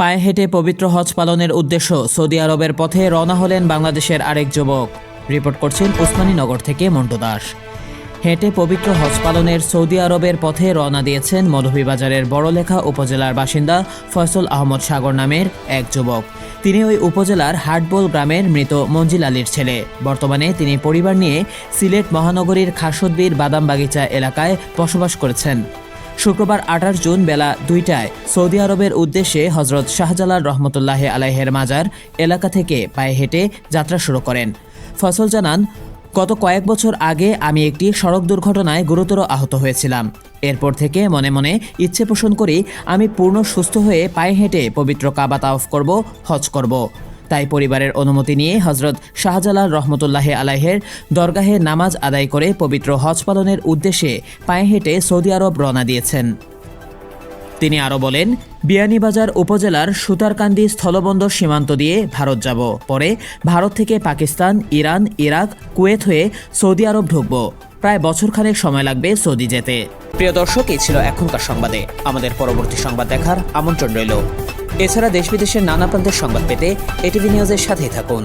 পায়ে হেঁটে পবিত্র হজ পালনের উদ্দেশ্য সৌদি আরবের পথে রওনা হলেন বাংলাদেশের আরেক যুবক। রিপোর্ট করছেন ওসমানীনগর থেকে মন্টু দাস। হেঁটে পবিত্র হজ পালনের সৌদি আরবের পথে রওনা দিয়েছেন মৌলভীবাজারের বড়লেখা উপজেলার বাসিন্দা ফয়সল আহমদ সাগর নামের এক যুবক। তিনি ওই উপজেলার হাটবোল গ্রামের মৃত মঞ্জিল আলীর ছেলে। বর্তমানে তিনি পরিবার নিয়ে সিলেট মহানগরীর খাসদ্বীর বাদাম বাগিচা এলাকায় বসবাস করেছেন। শুক্রবার আঠাশ জুন বেলা দুইটায় সৌদি আরবের উদ্দেশ্যে হজরত শাহজালাল রহমতুল্লাহ আলাহের মাজার এলাকা থেকে পায়ে হেঁটে যাত্রা শুরু করেন। ফসল জানান, গত কয়েক বছর আগে আমি একটি সড়ক দুর্ঘটনায় গুরুতর আহত হয়েছিলাম। এরপর থেকে মনে মনে ইচ্ছে পোষণ করি আমি পূর্ণ সুস্থ হয়ে পায়ে হেঁটে পবিত্র কাবা তাওফ করব, হজ করব। তাই পরিবারের অনুমতি নিয়ে হজরত শাহজালাল রহমতুল্লাহ আলাহের দরগাহে নামাজ আদায় করে পবিত্র হজ পালনের উদ্দেশ্যে পায়ে হেঁটে সৌদি আরব রওনা দিয়েছেন। তিনি আরও বলেন, বিয়ানীবাজার উপজেলার সুতারকান্দি স্থলবন্দর সীমান্ত দিয়ে ভারত যাব। পরে ভারত থেকে পাকিস্তান, ইরান, ইরাক, কুয়েত হয়ে সৌদি আরব ঢুকব। প্রায় বছরখানেক সময় লাগবে সৌদি যেতে। প্রিয় দর্শক, এই ছিল এখনকার সংবাদে। আমাদের পরবর্তী সংবাদ দেখার আমন্ত্রণ রইল। এছাড়া দেশ বিদেশের নানা প্রান্তের সংবাদ পেতে এটিভি নিউজের সাথেই থাকুন।